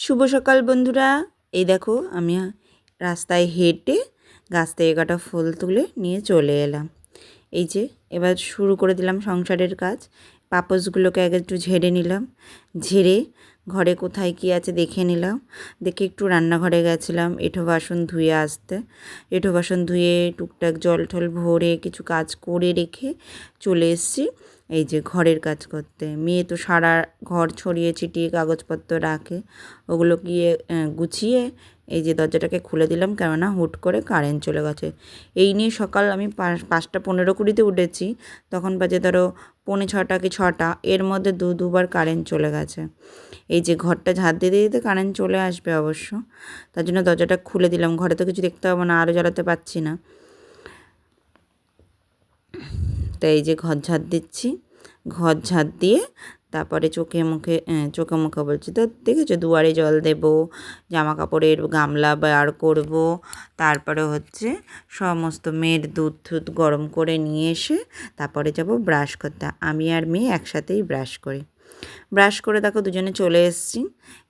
শুভ সকাল, বন্ধুরা। এই দেখো, আমি রাস্তায় হেঁটে গাছ থেকে কাটা ফুল তুলে নিয়ে চলে এলাম। এই যে, এবার শুরু করে দিলাম সংসারের কাজ। পাপোশগুলোকে আগে একটু ঝেড়ে নিলাম। ঝেড়ে ঘরে কোথায় কী আছে দেখে নিলাম। দেখে একটু রান্নাঘরে গেছিলাম। এঁঠো বাসন ধুয়ে আসতে। এঁঠো বাসন ধুয়ে টুকটাক জল টল ভরে কিছু কাজ করে রেখে চলে এসেছি। এই যে ঘরের কাজ করতে। মেয়ে তো সারা ঘর ছড়িয়ে ছিটিয়ে কাগজপত্র রাখে। ওগুলো গিয়ে গুছিয়ে এই যে দরজাটাকে খুলে দিলাম কেননা হুট করে কারেন্ট চলে গেছে। এই নিয়ে সকাল আমি পাঁচ- পাঁচটা পনেরো কুড়িতে উঠেছি। তখন বাজে ধরো পৌনে ছটা কি ছটা। এর মধ্যে দু, দুবার কারেন্ট চলে গেছে। এই যে ঘরটা ঝাঁট দিতে দিতে কারেন্ট চলে আসবে অবশ্য। তার জন্য দরজাটা খুলে দিলাম। ঘরে তো কিছু দেখতে হবে না আরও জ্বালাতে পারছি না। তাই এই যে ঘর ঝাঁট দিচ্ছি। ঘর ঝাঁট দিয়ে তারপরে চোখে মুখে চোখে মুখে বলছি, তো দেখেছ দুয়ারে জল দেব জামা কাপড়ের গামলা বার করব। তারপরে হচ্ছে সমস্ত মেয়ের দুধ টুধ গরম করে নিয়ে এসে তারপরে যাব ব্রাশ করতে। আমি আর মেয়ে একসাথেই ব্রাশ করি। ব্রাশ করে দেখো, দুজনে চলে এসছি।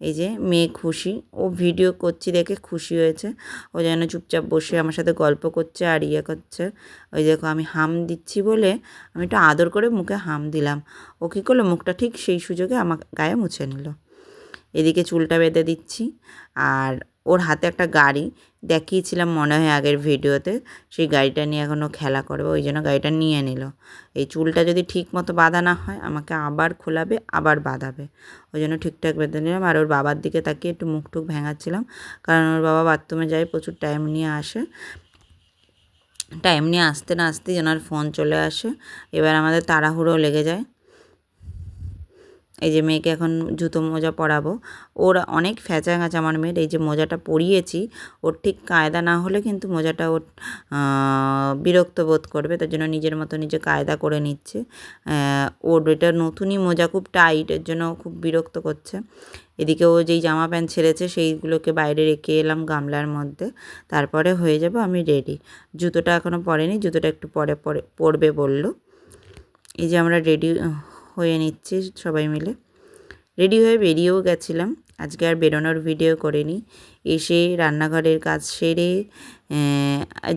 এই যে মেয়ে খুশি। ও ভিডিও করছি, দেখে খুশি হয়েছে। ও যেন চুপচাপ বসে আমার সাথে গল্প করছে আর ইয়ে করছে। ওই দেখো, আমি হাম দিচ্ছি বলে আমি একটু আদর করে মুখে হাম দিলাম। ও কী করল? মুখটা ঠিক সেই সুযোগে আমার গায়ে মুছে নিল। এদিকে চুলটা বেঁধে দিচ্ছি। আর ওর হাতে একটা গাড়ি দেখিয়েছিলাম মনে হয় আগের ভিডিওতে, সেই গাড়িটা নিয়ে এখনও খেলা করবে, ওই জন্য গাড়িটা নিয়ে নিল। এই চুলটা যদি ঠিক মতো বাঁধা না হয়, আমাকে আবার খোলাবে, আবার বাঁধাবে। ওই জন্য ঠিকঠাক বেঁধে নিলাম। আর ওর বাবার দিকে তাকিয়ে একটু মুখ টুক ভেঙাচ্ছিলাম। কারণ ওর বাবা বাথরুমে যায়, প্রচুর টাইম নিয়ে আসে। টাইম নিয়ে আসতে না আসতেই ওনার ফোন চলে আসে। এবার আমাদের তাড়াহুড়ো লেগে যায়। এই যে মেয়েকে এখন জুতো মোজা পরাবো। ওর অনেক ফ্যাচা গাছ আমার মেয়ের, এই যে মোজাটা পরিয়েছি। ওর ঠিক কায়দা না হলে কিন্তু মোজাটা ওর বিরক্ত বোধ করবে। তার জন্য নিজের মতো নিজে কায়দা করে নিচ্ছে। ওর এটা নতুনই মোজা খুব টাইট, এর জন্য খুব বিরক্ত করছে। এদিকে ও যেই জামা প্যান্ট ছেড়েছে, সেইগুলোকে বাইরে রেখে এলাম গামলার মধ্যে। তারপরে হয়ে যাব আমি রেডি। জুতোটা এখনও পরেনি, জুতোটা একটু পরে পরে পরবে বলল। এই যে আমরা রেডি হয়ে নিচ্ছি সবাই মিলে। রেডি হয়ে বেরিয়েও গেছিলাম। আজকে আর বেরোনোর ভিডিও করিনি। এসে রান্নাঘরের কাজ সেরে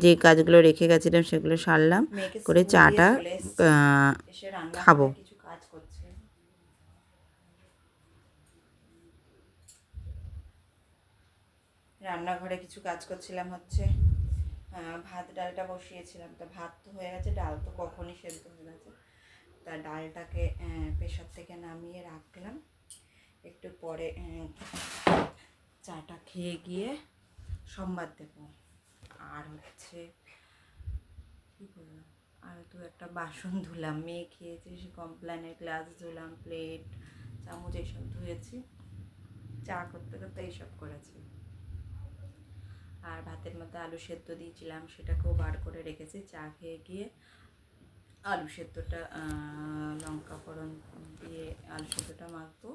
যে কাজগুলো রেখে গেছিলাম সেগুলো সারলাম। করে চাটা খাব। কাজ রান্নাঘরে কিছু কাজ করছিলাম হচ্ছে ভাত ডালটা বসিয়েছিলাম। তা ভাত তো হয়ে গেছে ডাল তো কখনই সেদ্ধ হয়ে গেছে। তা ডালটাকে প্রেশার থেকে নামিয়ে রাখলাম। একটু পরে চাটা খেয়ে গিয়ে সোমবার দেবো। আর হচ্ছে, কী করলাম আর তো একটা বাসন ধুলাম। মেয়ে খেয়েছে, সে কমপ্লেনের গ্লাস ধুলাম, প্লেট, চামচ এইসব ধুয়েছি। চা করতে করতে এইসব করেছি। আর ভাতের মধ্যে আলু সেদ্ধ দিয়েছিলাম, সেটাকেও বার করে রেখেছি। চা খেয়ে গিয়ে আলু সেদ্ধটা লঙ্কা ফোড়ন দিয়ে আলু সেদ্ধটা মাখবো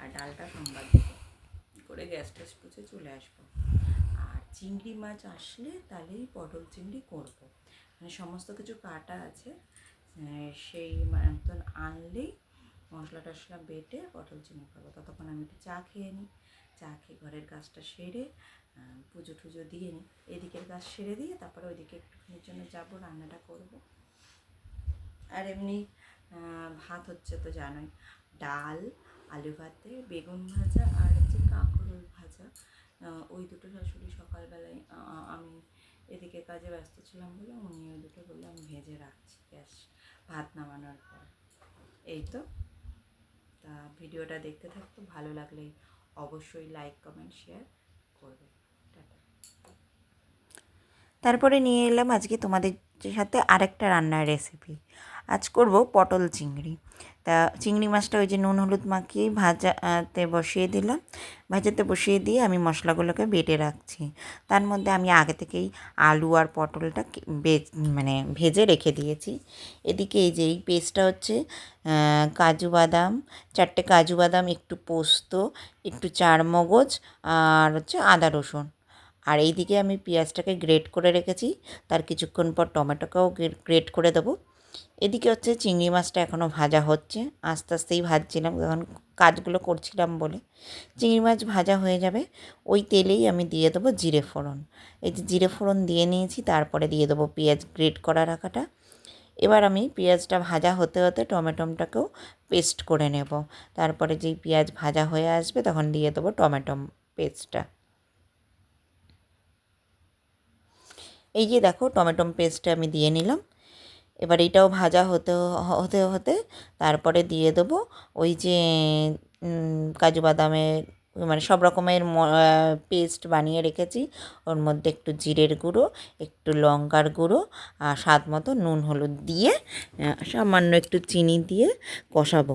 আর ডালটা সোমবার দেবো করে গ্যাস ট্যাস পুছে চলে আসব। আর চিংড়ি মাছ আসলে তাহলেই পটল চিংড়ি করব। মানে সমস্ত কিছু কাটা আছে সেই মতন আনলেই মশলা টশলা বেটে পটল চিংড়ি করব। ততক্ষণ আমি একটু চা খেয়ে নিই, চা খেয়ে ঘরের কাজটা সেরে পুজো টুজো দিয়ে নিই। এদিকের কাজ সেরে দিয়ে তারপরে ওইদিকে একটুখানির জন্য যাব, রান্নাটা করব। আর এমনি ভাত হচ্ছে তো জানোই, ডাল, আলু ভাতে, বেগুন ভাজা আর হচ্ছে কাঁকরোল ভাজা। ওই দুটো শাশুড়ি সকালবেলায় আমি এদিকে কাজে ব্যস্ত ছিলাম বলে উনি ওই দুটো বললে, আমি ভেজে রাখছি গ্যাস ভাত নামানোর পর। এই তো। তা ভিডিওটা দেখতে থাকতো ভালো লাগলে অবশ্যই লাইক, কমেন্ট, শেয়ার করবে। তারপরে নিয়ে এলাম আজকে তোমাদের সাথে আরেকটা রান্নার রেসিপি আজ করব পটল চিংড়ি। তা চিংড়ি মাছটা ওই যে নুন হলুদ মাখিয়ে ভাজাতে বসিয়ে দিলাম। ভাজাতে বসিয়ে দিয়ে আমি মশলাগুলোকে বেটে রাখছি। তার মধ্যে আমি আগে থেকেই আলু আর পটলটা মানে ভেজে রেখে দিয়েছি। এদিকে এই যে এই পেস্টটা হচ্ছে কাজু বাদাম, চারটে কাজু বাদাম, একটু পোস্ত, একটু চারমগজ আর হচ্ছে আদা রসুন। আর এইদিকে আমি পেঁয়াজটাকে গ্রেট করে রেখেছি। তার কিছুক্ষণ পর টমেটোকেও গ্রেট করে দেবো। এদিকে হচ্ছে চিংড়ি মাছটা এখনও ভাজা হচ্ছে। আস্তে আস্তেই ভাজছিলাম কারণ কাজগুলো করছিলাম বলে। চিংড়ি মাছ ভাজা হয়ে যাবে, ওই তেলেই আমি দিয়ে দেবো জিরে ফোড়ন। এই যে জিরে ফোড়ন দিয়ে নিয়েছি, তারপরে দিয়ে দেবো পেঁয়াজ গ্রেট করা রাখাটা এবার আমি পেঁয়াজটা ভাজা হতে হতে টমেটোমটাকেও পেস্ট করে নেব। তারপরে যেই পেঁয়াজ ভাজা হয়ে আসবে, তখন দিয়ে দেবো টমেটো পেস্টটা। এই যে দেখো, টমেটো পেস্টটা আমি দিয়ে নিলাম। এবার এটাও ভাজা হতে হতে হতে তারপরে দিয়ে দেবো ওই যে কাজু বাদামের মানে সব রকমের পেস্ট বানিয়ে রেখেছি। ওর মধ্যে একটু জিরের গুঁড়ো, একটু লঙ্কার গুঁড়ো আর স্বাদ মতো নুন হলুদ দিয়ে সামান্য একটু চিনি দিয়ে কষাবো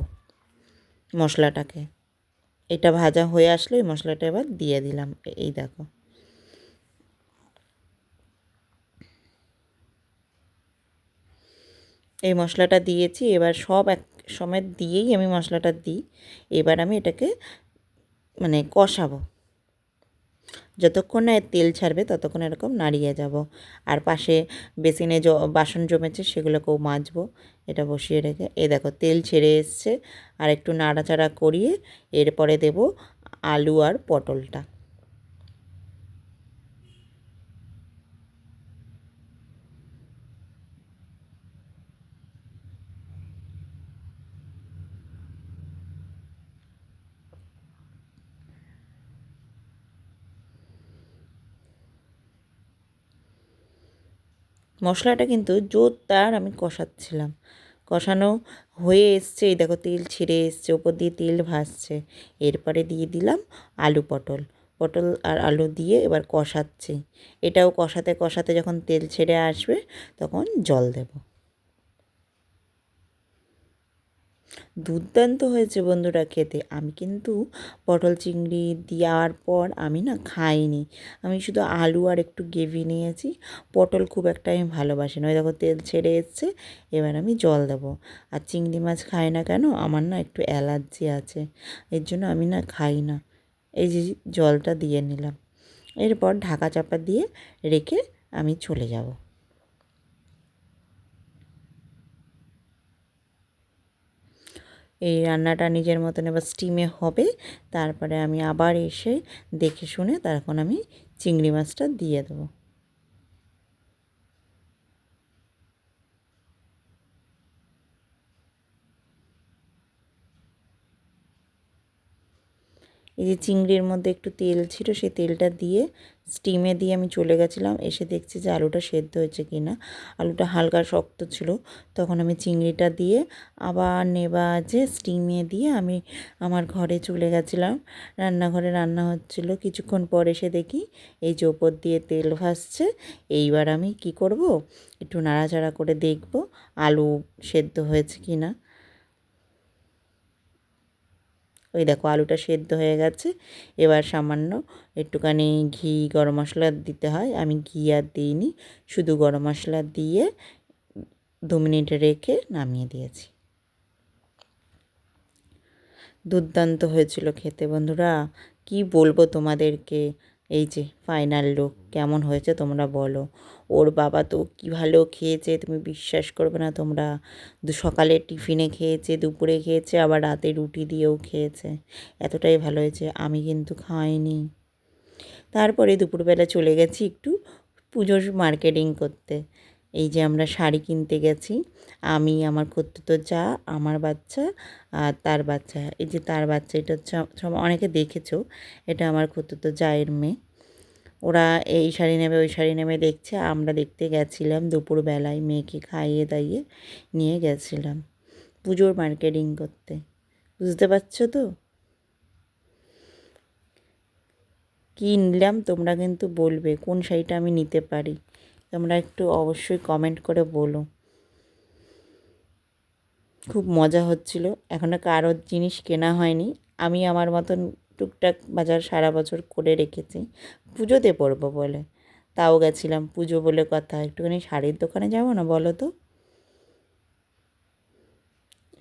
মশলাটাকে। এটা ভাজা হয়ে আসলে ওই মশলাটা এবার দিয়ে দিলাম। এই দেখো। এই মশলাটা দিয়েছি, এবার সব এক সময় দিয়েই আমি মশলাটা দিই। এবার আমি এটাকে মানে কষাবো। যতক্ষণ না এর তেল ছাড়বে ততক্ষণ এরকম নাড়িয়ে যাব। আর পাশে বেসিনে জ, বাসন জমেছে সেগুলোকেও মাজবো। এটা বসিয়ে রেখে এ দেখো তেল ছেড়ে এসছে। আর একটু নাড়াচাড়া করিয়ে এরপরে দেব আলু আর পটলটা। মশলাটা কিন্তু জোর তার আমি কষাচ্ছিলাম। কষানো হয়ে এসছে, এই দেখো তেল ছিঁড়ে এসছে, ওপর দিয়ে তেল ভাসছে। এরপরে দিয়ে দিলাম আলু পটল। পটল আর আলু দিয়ে এবার কষাচ্ছি। এটাও কষাতে কষাতে যখন তেল ছেড়ে আসবে, তখন জল দেবো। দুর্দান্ত হয়েছে বন্ধুরা খেতে। আমি কিন্তু পটল চিংড়ি দেওয়ার পর আমি না খাইনি। আমি শুধু আলু আর একটু গ্রেভি নিয়েছি। পটল খুব একটা আমি ভালোবাসি না। ওই দেখো তেল ছেড়ে এসছে, এবার আমি জল দেবো। আর চিংড়ি মাছ খাই না কেন, আমার না একটু অ্যালার্জি আছে। এর জন্য আমি না খাই না। এই যে জলটা দিয়ে নিলাম। এরপর ঢাকা চাপা দিয়ে রেখে আমি চলে যাব। এই রান্নাটা নিজের মতন এবার স্টিমে হবে। তারপরে আমি আবার এসে দেখে শুনে তখন আমি চিংড়ি মাছটা দিয়ে দেবো। এই যে চিংড়ির মধ্যে একটু তেল ছিল, সেই তেলটা দিয়ে স্টিমে দিয়ে আমি চলে গেছিলাম। এসে দেখছি যে আলুটা সেদ্ধ হয়েছে কি না আলুটা হালকা শক্ত ছিল। তখন আমি চিংড়িটা দিয়ে আবার নেবাজে স্টিমে দিয়ে আমি আমার ঘরে চলে গেছিলাম। রান্নাঘরে রান্না হচ্ছিল। কিছুক্ষণ পর এসে দেখি এই যে ওপর দিয়ে তেল ভাসছে। এইবার আমি কি করব? একটু নাড়াচাড়া করে দেখব আলু সেদ্ধ হয়েছে কি না ওই দেখো আলুটা সেদ্ধ হয়ে গেছে। এবার সামান্য একটুখানি ঘি, গরম মশলা দিতে হয়। আমি ঘি আর দিইনি, শুধু গরম মশলা দিয়ে দু মিনিট রেখে নামিয়ে দিয়েছি। দুর্দান্ত হয়েছিল খেতে বন্ধুরা। কি বলব তোমাদেরকে? এই যে ফাইনাল লুক কেমন হয়েছে তোমরা বলো। ওর বাবা তো কী ভালো খেয়েছে, তুমি বিশ্বাস করবে না, তোমরা দু সকালে টিফিনে খেয়েছে, দুপুরে খেয়েছে, আবার রাতে রুটি দিয়েও খেয়েছে। এতটাই ভালো হয়েছে, আমি কিন্তু খাইনি। তারপরে দুপুরবেলা চলে গেছি একটু পুজোর মার্কেটিং করতে। এই যে আমরা শাড়ি কিনতে গেছি, আমি, আমার তো যা, আমার বাচ্চা আর তার বাচ্চা। এই যে তার বাচ্চা, এটা হচ্ছে অনেকে দেখেছ, এটা আমার তো জায়ের মেয়ে। ওরা এই শাড়ি নেবে, ওই শাড়ি নেবে দেখছে। আমরা দেখতে গেছিলাম দুপুরবেলায় মেয়েকে খাইয়ে দাইয়ে নিয়ে গেছিলাম পুজোর মার্কেটিং করতে। বুঝতে পারছ তো? কী নিলাম তোমরা কিন্তু বলবে, কোন শাড়িটা আমি নিতে পারি? তোমরা একটু অবশ্যই কমেন্ট করে বলো। খুব মজা হচ্ছিল। এখনও কারোর জিনিস কেনা হয়নি। আমি আমার মতন টুকটাক বাজার সারা বছর করে রেখেছি। পুজোতে পরবো বলে। তাও গেছিলাম পুজো বলে কথা। একটুখানি শাড়ির দোকানে যাব না বলো তো?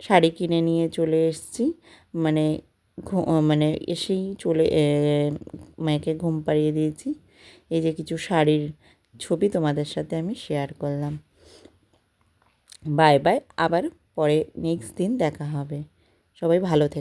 শাড়ি কিনে নিয়ে চলে এসেছি। মানে মানে এসেই চলে মেয়েকে ঘুম পাড়িয়ে দিয়েছি। এই যে কিছু শাড়ির ছবি তোমাদের সাথে আমি শেয়ার করলাম। বাই বাই আবার পরে নেক্সট দিন দেখা হবে। সবাই ভালো থেকো।